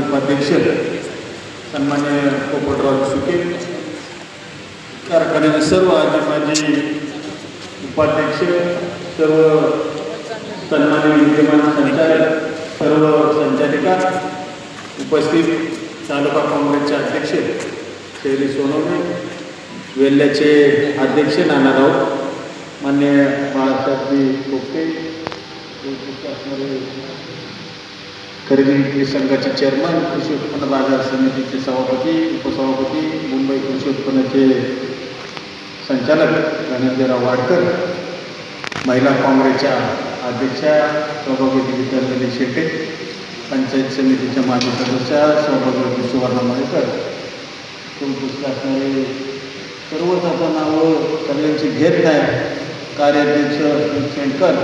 उपाध्यक्ष सन्मान्य पोपटराव सुके. कारखान्याचे सर्व आजी माजी उपाध्यक्ष सर्व सन्मान्य विद्यमान संचालक सर्व संचालिका उपस्थित तालुका काँग्रेसचे अध्यक्ष शैली सोनवणे वेल्ल्याचे अध्यक्ष नाना राऊत मान्य बाळासाहेबजी कोपटे असणारे खरेदी विक्री संघाचे चेअरमन कृषी उत्पन्न बाजार समितीचे सभापती उपसभापती मुंबई कृषी उत्पन्नाचे संचालक धनंजयराव वाडकर महिला काँग्रेसच्या अध्यक्षा सभापती गीतांजली शेटे पंचायत समितीच्या माजी सदस्या सभापती सुवर्णा मळेकर. उपस्थित असणारे सर्वच आपण नावं सगळ्यांची घेत नाही कार्याध्यक्ष शेणकर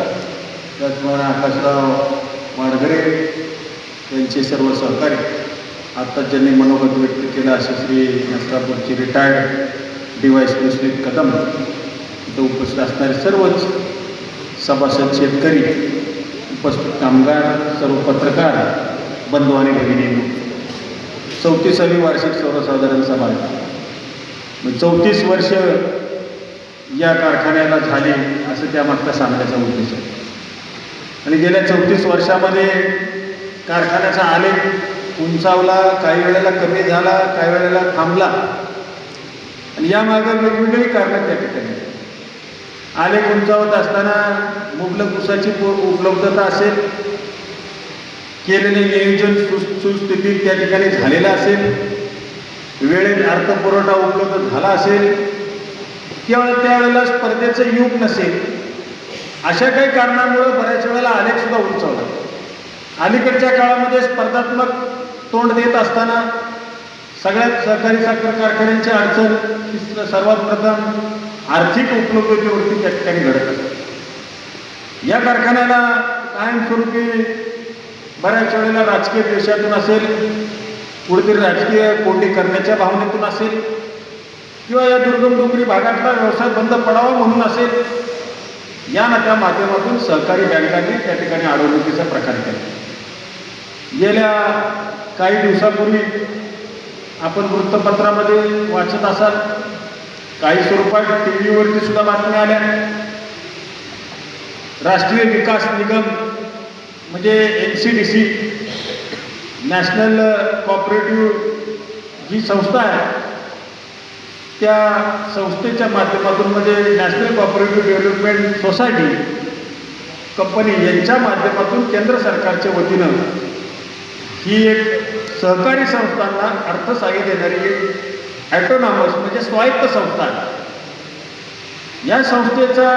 त्याचप्रमाणे आकाशराव वाडगरे यांचे सर्व सहकारी आत्ता ज्यांनी मनोगत व्यक्त केलं असे श्री नसरापूरचे रिटायर्ड डी वाय कदम इथं उपस्थित असणारे सर्वच सभासद शेतकरी उपस्थित कामगार सर्व पत्रकार बंधू आणि भगिनी चौतीसावी वार्षिक सर्वसाधारण सभा. आहे मग चौतीस वर्ष या कारखान्याला झाले असं त्यामागचा सांगण्याचा उद्देश आहे. आणि गेल्या चौतीस वर्षामध्ये कारखान्याचा आलेख उंचावला काही वेळेला कमी झाला काही वेळेला थांबला. आणि यामागं वेगवेगळी कारणं त्या ठिकाणी आलेख उंचावत असताना मुबलक उसाची उपलब्धता असेल केलेले नियोजन सु सुस्थितीत त्या ठिकाणी झालेलं असेल वेळेत अर्थपुरवठा उपलब्ध झाला असेल किंवा त्यावेळेला स्पर्धेचं युग नसेल अशा काही कारणामुळं बऱ्याच वेळेला आलेखसुद्धा उंचावला. अलीकडच्या काळामध्ये स्पर्धात्मक तोंड देत असताना सगळ्यात सहकारी साखर कारखान्यांची अडचण ही सर्वात प्रथम आर्थिक उपलब्धतेवरती त्या ठिकाणी घडत असते. या कारखान्याला कायमस्वरूपी बऱ्याच वेळेला राजकीय देशातून असेल कुठेतरी राजकीय कोंडी करण्याच्या भावनेतून असेल किंवा या दुर्गम डोंगरी भागातला व्यवसाय बंद पडावा म्हणून असेल या ना त्या माध्यमातून सहकारी बँकांनी त्या ठिकाणी अडवणुकीचा प्रकार केला. गेल्या काही दिवसापूर्वी आपण वृत्तपत्रामध्ये वाचत असाल काही स्वरूपात टी व्हीवरती सुद्धा बातम्या आल्या. राष्ट्रीय विकास निगम म्हणजे N C D C national cooperative जी संस्था आहे त्या संस्थेच्या माध्यमातून म्हणजे national cooperative development society company यांच्या माध्यमातून केंद्र सरकारच्या वतीनं ही एक सहकारी संस्थांना अर्थसहाय्य देणारी एक ॲटोनॉमस म्हणजे स्वायत्त संस्था आहे या संस्थेचा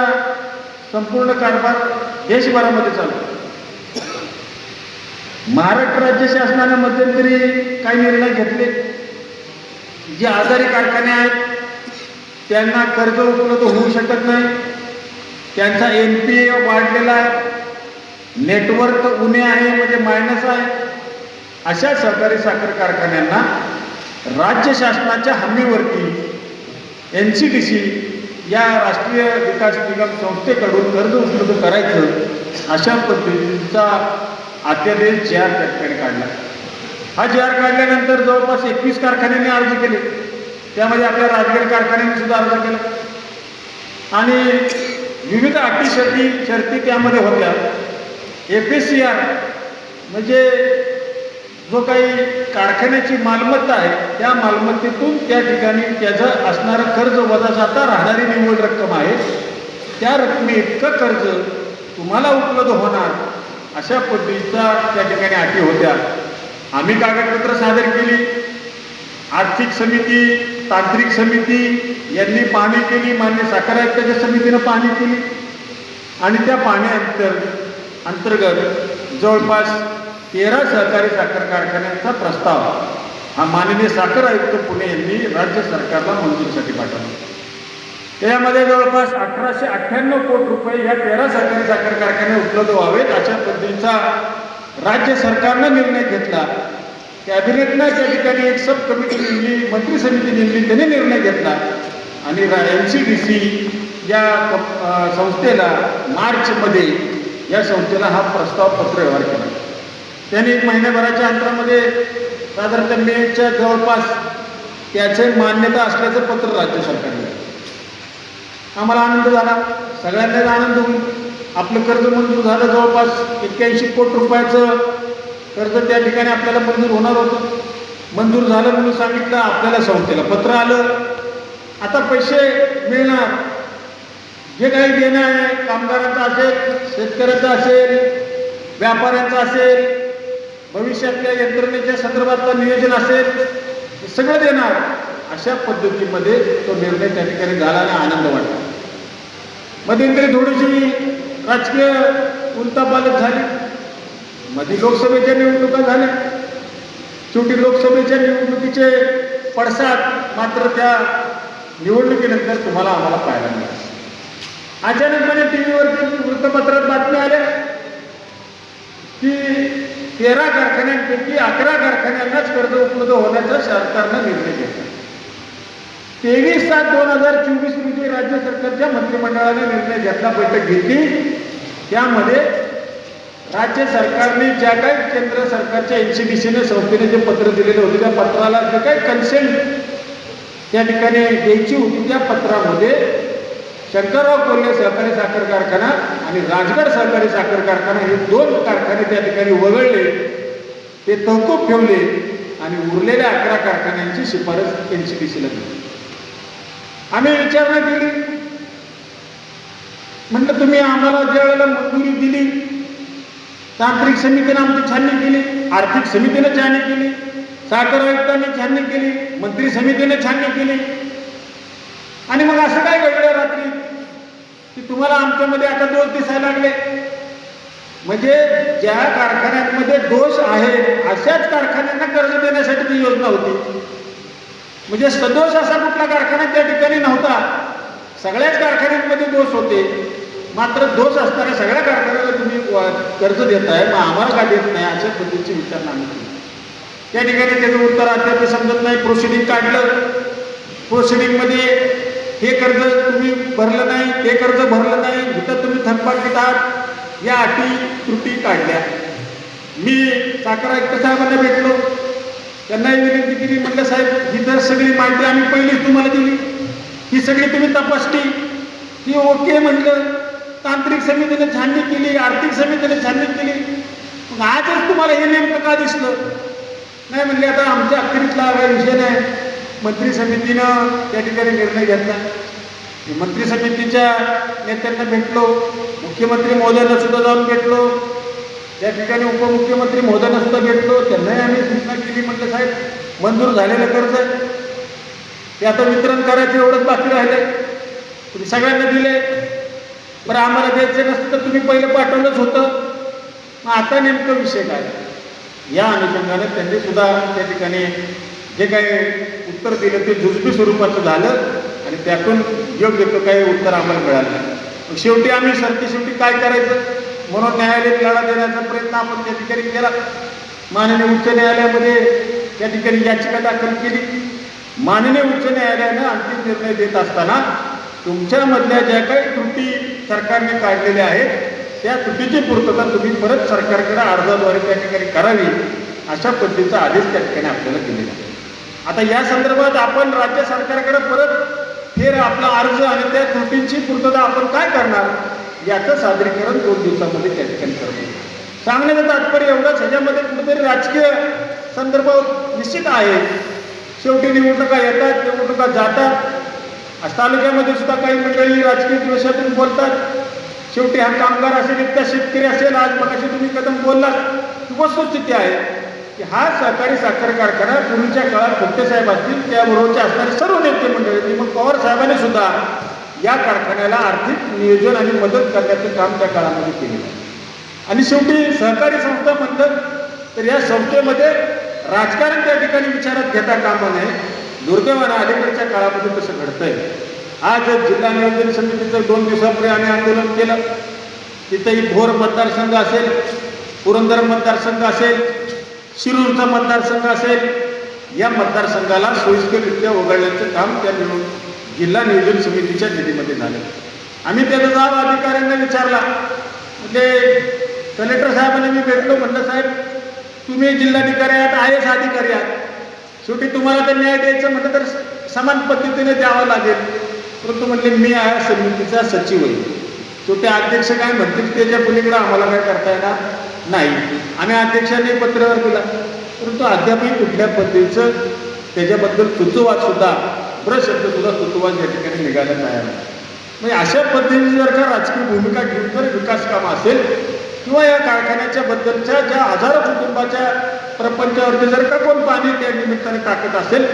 संपूर्ण कारभार देशभरामध्ये चालतो महाराष्ट्र राज्य शासनाने मध्यंतरी काही निर्णय घेतले. जे आजारी कारखाने आहेत त्यांना कर्ज उपलब्ध होऊ शकत नाही. त्यांचा एन पी ए वाढलेला आहे. नेटवर्क उणे आहे म्हणजे मायनस आहे. अशा सहकारी साखर कारखान्यांना राज्य शासनाच्या हमीवरती एन सी डी सी या राष्ट्रीय विकास निगम संस्थेकडून कर्ज उपलब्ध करायचं अशा पद्धतीचा अध्यादेश जे आर त्या ठिकाणी काढला. हा जे आर काढल्यानंतर जवळपास एकवीस कारखान्यांनी अर्ज केले. त्यामध्ये आपल्या राजगड कारखान्याने सुद्धा अर्ज केला. आणि विविध अटी शर्ती शर्ती त्यामध्ये होत्या. एफ एस सी आर म्हणजे जो काही कारखान्याची मालमत्ता आहे त्या मालमत्तेतून त्या ठिकाणी त्याचं असणारं कर्ज वजा जाता राहणारी निव्वळ रक्कम आहे. त्या रकमे इतकं कर्ज तुम्हाला उपलब्ध होणार अशा पद्धतीचा त्या ठिकाणी अटी होत्या. आम्ही कागदपत्र सादर केली. आर्थिक समिती तांत्रिक समिती यांनी पाहणी केली. मान्य साखर आयुक्ताच्या समितीनं पाहणी केली. आणि त्या पाहण्या अंतर्गत जवळपास तेरा सहकारी साखर कारखान्यांचा प्रस्ताव. हा माननीय साखर आयुक्त पुणे यांनी राज्य सरकारला मंजुरीसाठी पाठवला. त्यामध्ये जवळपास अठराशे अठ्ठ्याण्णव कोटी रुपये या तेरा सहकारी साखर कारखाने उपलब्ध व्हावेत अशा पद्धतीचा राज्य सरकारनं निर्णय घेतला. कॅबिनेटनं त्या ठिकाणी एक सब कमिटी नेमली मंत्री समिती नेमली त्याने निर्णय घेतला. आणि एन सी डी सी या संस्थेला मार्चमध्ये या संस्थेला हा प्रस्ताव पत्र व्यवहार केला. त्यांनी एक महिन्याभराच्या अंतरामध्ये साधारणतः मेच्या जवळपास त्याचे मान्यता असल्याचं पत्र राज्य सरकारने आम्हाला आनंद झाला. सगळ्यांनाच आनंद होऊन आपलं कर्ज मंजूर झालं. जवळपास एक्क्याऐंशी कोटी रुपयाचं कर्ज त्या ठिकाणी आपल्याला मंजूर होणार होतं. मंजूर झालं म्हणून सांगितलं. आपल्याला संस्थेला पत्र आलं. आता पैसे मिळणार. जे काही देणं आहे कामगारांचं असेल शेतकऱ्याचं असेल व्यापाऱ्यांचं असेल भविष्यातल्या यंत्रणेच्या संदर्भातलं नियोजन असेल सगळं देणार अशा पद्धतीमध्ये तो निर्णय त्या ठिकाणी झाला आणि आनंद वाटला. मध्यंतरी थोडीशी राजकीय उलतापालट झाली. मध्ये लोकसभेच्या निवडणुका झाल्या. शेवटी लोकसभेच्या निवडणुकीचे पडसाद मात्र त्या निवडणुकीनंतर तुम्हाला आम्हाला पाहायला मिळाले. अचानकपणे टी व्हीवरती वृत्तपत्रात बातम्या आल्या की तेरा कारखान्यांपैकी अकरा कारखान्यांनाच कर्ज उपलब्ध होण्याचा सरकारनं निर्णय घेतला. तेवीस सात दोन हजार चोवीस रोजी राज्य सरकारच्या मंत्रिमंडळाने निर्णय घेतला बैठक घेतली. त्यामध्ये राज्य सरकारने ज्या काही केंद्र सरकारच्या एन सी बी सीने संस्थेने जे पत्र दिलेले होते त्या पत्राला जे काही कन्सेंट त्या ठिकाणी द्यायची होती त्या पत्रामध्ये शंकरराव कोल्हे सहकारी साखर कारखाना आणि राजगड सहकारी साखर कारखाना हे दोन कारखाने त्या ठिकाणी वगळले ते तहकूब ठेवले आणि उरलेल्या अकरा कारखान्यांची शिफारस एन सी बी सीला आम्ही विचारणा केली. म्हटलं तुम्ही आम्हाला ज्या वेळेला मंजुरी दिली तांत्रिक समितीनं आमची छाननी केली आर्थिक समितीनं छाननी केली साखर आयुक्तांनी छाननी केली मंत्री समितीने छाननी केली. आणि मग असं काय घडलं? रात्री की तुम्हाला आमच्यामध्ये आता दोष दिसायला लागले. म्हणजे ज्या कारखान्यांमध्ये दोष आहे अशाच कारखान्यांना कर्ज देण्यासाठी ती योजना होती. म्हणजे सदोष असा कुठला कारखाना त्या ठिकाणी नव्हता. सगळ्याच कारखान्यांमध्ये दोष होते. मात्र दोष असणाऱ्या सगळ्या कारखान्याला तुम्ही व- कर्ज देताय मग आम्हाला का देत नाही अशा पद्धतीची विचारणा आम्ही केली. त्या ठिकाणी त्याचं उत्तर अद्याप समजत नाही. प्रोसिडिंग काढलं. प्रोसिडिंगमध्ये हे कर्ज तुम्ही भरलं नाही ते कर्ज भरलं नाही इथं तुम्ही थकबाकीत आहात या अटी त्रुटी काढल्या. मी साखर आयुक्त साहेबांना भेटलो. त्यांनाही विनंती केली म्हटलं साहेब ही जर सगळी माहिती आम्ही पहिलीच तुम्हाला दिली. ही सगळी तुम्ही तपासली. ती ओके म्हटलं. तांत्रिक समितीने छाननी केली आर्थिक समितीने छाननी केली. मग आजच तुम्हाला हे नेमकं का दिसलं? नाही म्हणले आता आमच्या अखेरीतला हा विषय नाही. मंत्री समितीनं त्या ठिकाणी निर्णय घेतला. मंत्री समितीच्या नेत्यांना भेटलो मुख्यमंत्री महोदयांना सुद्धा जाऊन भेटलो त्या ठिकाणी उपमुख्यमंत्री महोदयांना सुद्धा भेटलो. त्यांनाही आम्ही सूचना केली म्हटलं साहेब मंजूर झालेलं कर्ज आहे. ते आता वितरण करायचं एवढंच बाकी राहिले तुम्ही सगळ्यांना दिले बरं आम्हाला द्यायचं नसतं तर तुम्ही पहिलं पाठवलंच होतं. मग आता नेमकं विषय काय? या अनुषंगाने त्यांनी सुद्धा त्या ठिकाणी जे काही उत्तर दिलं ते जुजबी स्वरूपाचं झालं आणि त्यातून योग्य तो काही उत्तर आम्हाला मिळालं नाही. मग शेवटी आम्ही सरती शेवटी काय करायचं? म्हणून न्यायालयात लढा देण्याचा प्रयत्न आपण त्या ठिकाणी केला. माननीय उच्च न्यायालयामध्ये त्या ठिकाणी याचिका दाखल केली. माननीय उच्च न्यायालयानं अंतिम निर्णय देत असताना तुमच्यामधल्या ज्या काही त्रुटी सरकारने काढलेल्या आहेत त्या त्रुटीची पूर्तता तुम्ही परत सरकारकडे अर्जाद्वारे त्या ठिकाणी करावी अशा पद्धतीचा आदेश त्या ठिकाणी आपल्याला दिलेला आहे. आता या संदर्भात आपण राज्य सरकारकडे परत फेर आपला अर्ज आणि त्या त्रुटींची पूर्तता आपण काय करणार याचं सादरीकरण दोन दिवसामध्ये त्या ठिकाणी करतो सांगण्याचं तात्पर्य एवढंच ह्याच्यामध्ये कुठेतरी राजकीय संदर्भ निश्चित आहे. शेवटी निवडणुका येतात निवडणुका जातात. आज तालुक्यामध्ये सुद्धा काही मंडळी राजकीय द्वेषातून बोलतात. शेवटी हा कामगार असेल इतका शेतकरी असेल आज मगाशी तुम्ही कदम बोललात. ही वस्तुस्थिती आहे. की हा सहकारी साखर कारखाना पूर्वीच्या काळात खोटे साहेब असतील त्याबरोबरचे असणारे सर्व नेते मंडळी मग पवार साहेबांनी सुद्धा या कारखान्याला आर्थिक नियोजन आणि मदत करण्याचं काम त्या काळामध्ये केलेलं आहे. आणि शेवटी सहकारी संस्था म्हणतात तर या संस्थेमध्ये राजकारण त्या ठिकाणी विचारात घेता कामा नये. दुर्दैवानं अलीकडच्या काळामध्ये तसं घडतंय. आज जिल्हा नियोजन समितीचं दोन दिवसापूर्वी आम्ही आंदोलन केलं. तिथंही भोर मतदारसंघ असेल पुरंदर मतदारसंघ असेल शिरूरचा मतदारसंघ असेल या मतदारसंघाला सोयीस्कररित्या उघडल्याचं काम त्या निवड जिल्हा नियोजन समितीच्या निधीमध्ये झालं. आम्ही त्याचा जाब अधिकाऱ्यांना विचारला. म्हणजे कलेक्टर साहेबांनी मी भेटलो म्हणलं साहेब तुम्ही जिल्हाधिकारी आहात आय एस अधिकारी आहात. शेवटी तुम्हाला तर न्याय द्यायचं म्हटलं तर समान पद्धतीने द्यावं लागेल. परंतु म्हणले मी या समितीचा सचिव आहे. शेवटी अध्यक्ष काय म्हणतील त्याच्या पलीकडे आम्हाला काय करता येणार? नाही. आम्ही अध्यक्षांनी पत्रावर दिला परंतु अद्यापही कुठल्या पद्धतीचं त्याच्याबद्दल सुचोवाद सुद्धा बरं सुद्धा या ठिकाणी निघायला तयार नाही म्हणजे अशा पद्धतीने जर का राजकीय भूमिका घेऊन जर विकास काम असेल किंवा या कारखान्याच्या बद्दलच्या ज्या हजारो कुटुंबाच्या प्रपंचावरती जर का कोण पाणी त्या निमित्ताने टाकत असेल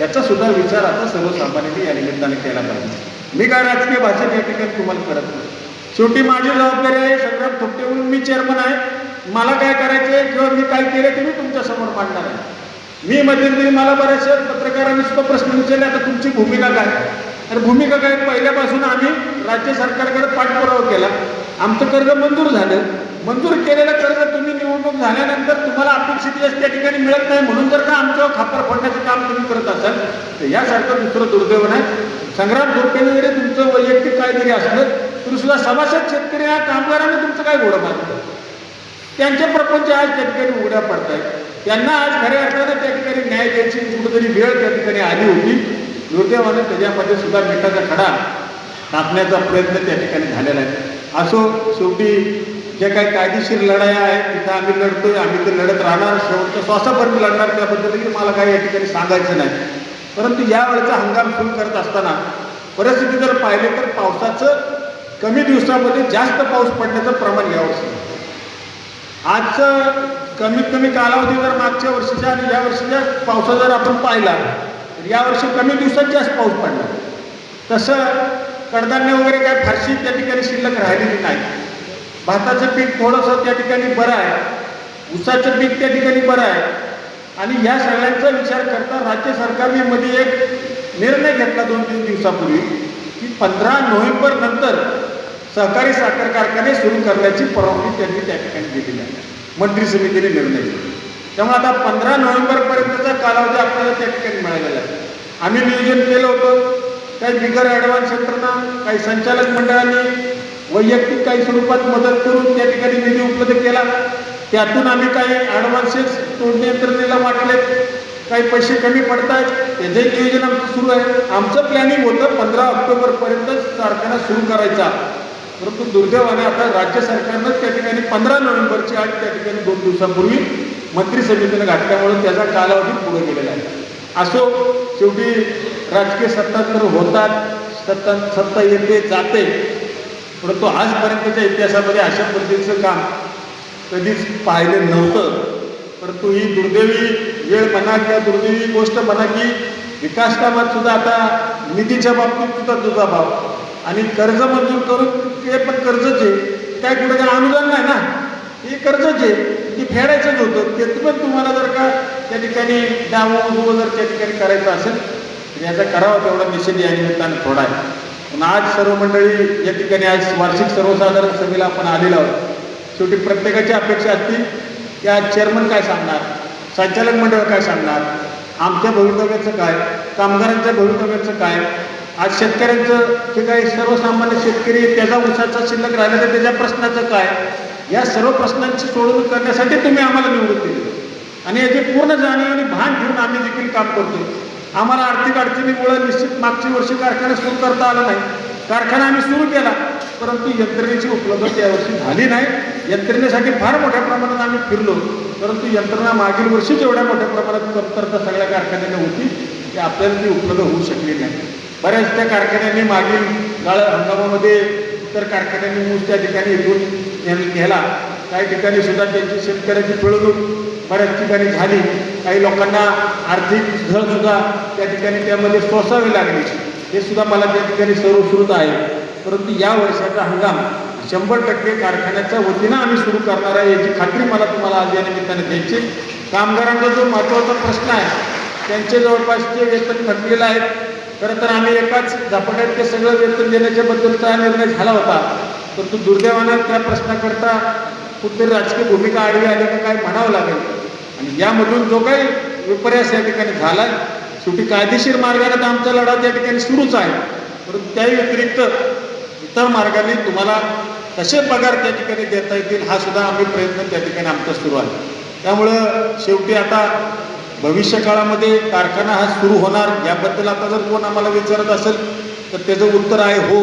याचा सुद्धा विचार आता सर्वसामान्यांनी या निमित्ताने केला पाहिजे. मी काय राजकीय भाषण या ठिकाणी तुम्हाला करत नाही. शेवटी माझी जबाबदारी आहे संग्राम थोपटे म्हणून मी चेअरमन आहे. मला काय करायचं आहे किंवा मी काय केलं ते मी तुमच्यासमोर मांडणार आहे. मी मध्यंतरी मला बऱ्याचशा पत्रकारांनी सुद्धा प्रश्न विचारले आता तुमची भूमिका काय? तर भूमिका काय? पहिल्यापासून आम्ही राज्य सरकारकडे पाठपुरावा केला. आमचं कर्ज मंजूर झालं. मंजूर केलेलं कर्ज तुम्ही निवडणूक झाल्यानंतर तुम्हाला अपेक्षित यश त्या ठिकाणी मिळत नाही म्हणून जर का आमच्यावर खापर फोडण्याचं काम तुम्ही करत असाल तर यासारखं दुसरं दुर्दैव नाही. संग्राम धोक्याने जरी तुमचं वैयक्तिक काहीतरी असलं तरी सुद्धा सभासद शेतकरी या कामगारांनी तुमचं काय घोडं मारलं? त्यांचे प्रपंच आज त्या ठिकाणी उघड्या पडत आहेत त्यांना आज खऱ्या अर्थानं त्या ठिकाणी न्याय द्यायची कुठेतरी वेळ त्या ठिकाणी आली होती. दुर्दैवाने त्याच्यामध्ये सुद्धा मिठाचा खडा टाकण्याचा प्रयत्न त्या ठिकाणी झालेला आहे. असो शेवटी ज्या काही कायदेशीर लढाया आहेत तिथं आम्ही लढतोय आम्ही ते लढत राहणार शेवटच्या श्वासापर्यंत लढणार त्याबद्दल मला काही या ठिकाणी सांगायचं नाही. परंतु यावेळेचा हंगाम सुरू करत असताना परिस्थिती जर पाहिले तर पावसाचं कमी दिवसामध्ये जास्त पाऊस पडण्याचं प्रमाण यावर्षी आजचं कमीत कमी कालावधी जर मागच्या वर्षीच्या आणि या वर्षीच्या पावसा जर आपण पाहिला तर यावर्षी कमी दिवसात जास्त पाऊस पडला. तसं कडधान्य वगैरे काय फारशी त्या ठिकाणी शिल्लक राहिलेली नाही. भाताचं पीक थोडंसं त्या ठिकाणी बरं आहे. ऊसाचं पीक त्या ठिकाणी बरं आहे. आणि ह्या सगळ्यांचा विचार करता राज्य सरकारने मध्ये एक निर्णय घेतला दोन तीन दिवसापूर्वी की पंधरा नोव्हेंबर नंतर सहकारी साखर कारखाने सुरू करण्याची परवानगी त्यांनी त्या ठिकाणी दिलेली आहे. मंत्री समितीने निर्णय घेतला. त्यामुळे आता पंधरा नोव्हेंबरपर्यंतचा कालावधी आपल्याला त्या ठिकाणी मिळालेला आहे. आम्ही नियोजन केलं होतं. काही बिगर ॲडव्हान्स यंत्रणा काही संचालक मंडळांनी वैयक्तिक काही स्वरूपात मदत करून त्या ठिकाणी निधी उपलब्ध केला. त्यातून आम्ही काही ॲडव्हान्सेस तोडणी यंत्रणेला वाटले काही पैसे कमी पडत आहेत त्याचंही नियोजन आमचं सुरू आहे. आमचं प्लॅनिंग होतं पंधरा ऑक्टोबरपर्यंत कारखाना सुरू करायचा. परंतु दुर्दैवाने आता राज्य सरकारनं त्या ठिकाणी पंधरा नोव्हेंबरची आठ त्या ठिकाणी दोन दिवसापूर्वी मंत्री समितीनं घातल्यामुळे त्याचा कालावधी पुढे गेलेला आहे. असो शेवटी राजकीय सत्तांतर होतात सत्ता सत्ता येते जाते. परंतु आजपर्यंतच्या इतिहासामध्ये अशा पद्धतीचं काम कधीच पाहिलं नव्हतं. परंतु ही दुर्दैवी वेळ म्हणा किंवा दुर्दैवी गोष्ट म्हणा की विकास कामात सुद्धा आता निधीच्या बाबतीत सुद्धा दुजाभाव. आणि कर्ज मंजूर करून ते पण कर्जच आहे काय कुठं काय अनुदान नाही ना हे कर्जच आहे ते फेडायचंच होतं ते पण तुम्हाला जर का त्या ठिकाणी डावं जर त्या ठिकाणी करायचं असेल तर याचा करावा तेवढा निषेध या निमित्तानं थोडा आहे. पण आज सर्व मंडळी या ठिकाणी आज वार्षिक सर्वसाधारण सभेला आपण आलेलो आहोत. शेवटी प्रत्येकाची अपेक्षा असती की आज चेअरमन काय सांगणार? संचालक मंडळ काय सांगणार? आमच्या भवितव्याचं काय? कामगारांच्या भवितव्याचं काय? आज शेतकऱ्यांचं जे काही सर्वसामान्य शेतकरी त्याचा उसाचा शिल्लक राहिला तर त्याच्या प्रश्नाचं काय? या सर्व प्रश्नांची सोडवणूक करण्यासाठी तुम्ही आम्हाला निवडून दिली. आणि याची पूर्ण जाणीव आणि भान घेऊन आम्ही देखील काम करतो आम्हाला आर्थिक अडचणीमुळे निश्चित मागच्या वर्षी कारखाना सुरू करता आला नाही. कारखाना आम्ही सुरू केला परंतु यंत्रणेची उपलब्धता यावर्षी झाली नाही. यंत्रणेसाठी फार मोठ्या प्रमाणात आम्ही फिरलो परंतु यंत्रणा मागील वर्षी जेवढ्या मोठ्या प्रमाणात कमतरता सगळ्या कारखान्याने होती ती आपल्याला ती उपलब्ध होऊ शकली नाही. बऱ्याच त्या कारखान्यांनी मागील काळ हंगामामध्ये इतर कारखान्यांनी ऊस त्या ठिकाणी इथून घ्यायला काही ठिकाणी सुद्धा त्यांची शेतकऱ्याची पिळवणूक बऱ्याच ठिकाणी झाली. काही लोकांना आर्थिक झळ सुद्धा त्या ठिकाणी त्यामध्ये सोसावी लागली. हे सुद्धा मला त्या ठिकाणी सर्वश्रुत आहे. परंतु या वर्षाचा हंगाम शंभर टक्के कारखान्याच्या वतीनं आम्ही सुरू करणार आहे याची खात्री मला तुम्हाला आज या निमित्ताने द्यायची कामगारांचा जो महत्त्वाचा प्रश्न आहे त्यांचे जवळपासचे वेतन थकलेलं आहे. खरं तर आम्ही एकाच झपाट्यात ते सगळं वेतन देण्याच्या बद्दलचा निर्णय झाला होता. परंतु दुर्दैवानं त्या प्रश्नाकरता कुठेतरी राजकीय भूमिका आडवी आली का काय म्हणावं लागेल. आणि यामधून जो काही विपर्यास या ठिकाणी झाला शेवटी कायदेशीर मार्गाने तर आमचा लढा त्या ठिकाणी सुरूच आहे. परंतु त्या व्यतिरिक्त इतर मार्गाने तुम्हाला कसे पगार त्या ठिकाणी देता येतील हा सुद्धा आम्ही प्रयत्न त्या ठिकाणी आमचा सुरू आहे. त्यामुळं शेवटी आता भविष्य काळामध्ये कारखाना हा सुरू होणार याबद्दल आता जर कोण आम्हाला विचारत असेल तर त्याचं उत्तर आहे हो.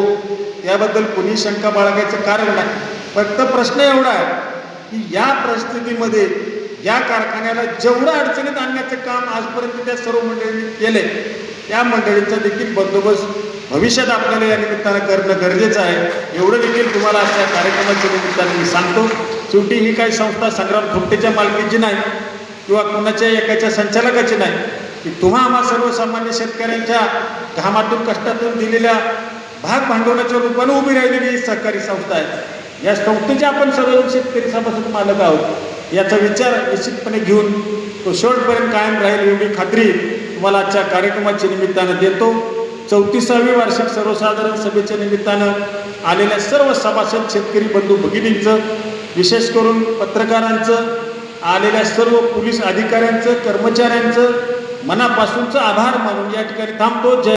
याबद्दल कोणी शंका बाळगायचं कारण नाही. फक्त प्रश्न एवढा आहे की या परिस्थितीमध्ये या कारखान्याला जेवढं अडचणीत आणण्याचं काम आजपर्यंत त्या सर्व मंडळींनी केले त्या मंडळींचा देखील बंदोबस्त भविष्यात आपल्याला या निमित्तानं करणं गरजेचं आहे. एवढं देखील तुम्हाला आजच्या कार्यक्रमाच्या निमित्तानं मी सांगतो. शेवटी ही काही संस्था संग्राम थोपटेच्या मालकीची नाही किंवा कुणाच्या एकाच्या संचालकाची नाही की तुम्हा आम्हा सर्वसामान्य शेतकऱ्यांच्या घामातून कष्टातून दिलेल्या भाग भांडवलाच्या रूपाने उभी राहिलेली ही सहकारी संस्था आहे. या संस्थेचे आपण सर्व शेतकरी सभासद मालक आहोत. याचा विचार निश्चितपणे घेऊन तो शेवटपर्यंत कायम राहील एवढी खात्री तुम्हाला आजच्या कार्यक्रमाच्या निमित्तानं देतो. चौतीसावी वार्षिक सर्वसाधारण सभेच्या निमित्तानं आलेल्या सर्व सभासद शेतकरी बंधू भगिनींचं विशेष करून पत्रकारांचं आलेल्या सर्व पोलीस अधिकाऱ्यांचं कर्मचाऱ्यांचं मनापासूनचं आभार मानून या ठिकाणी थांबतो. जय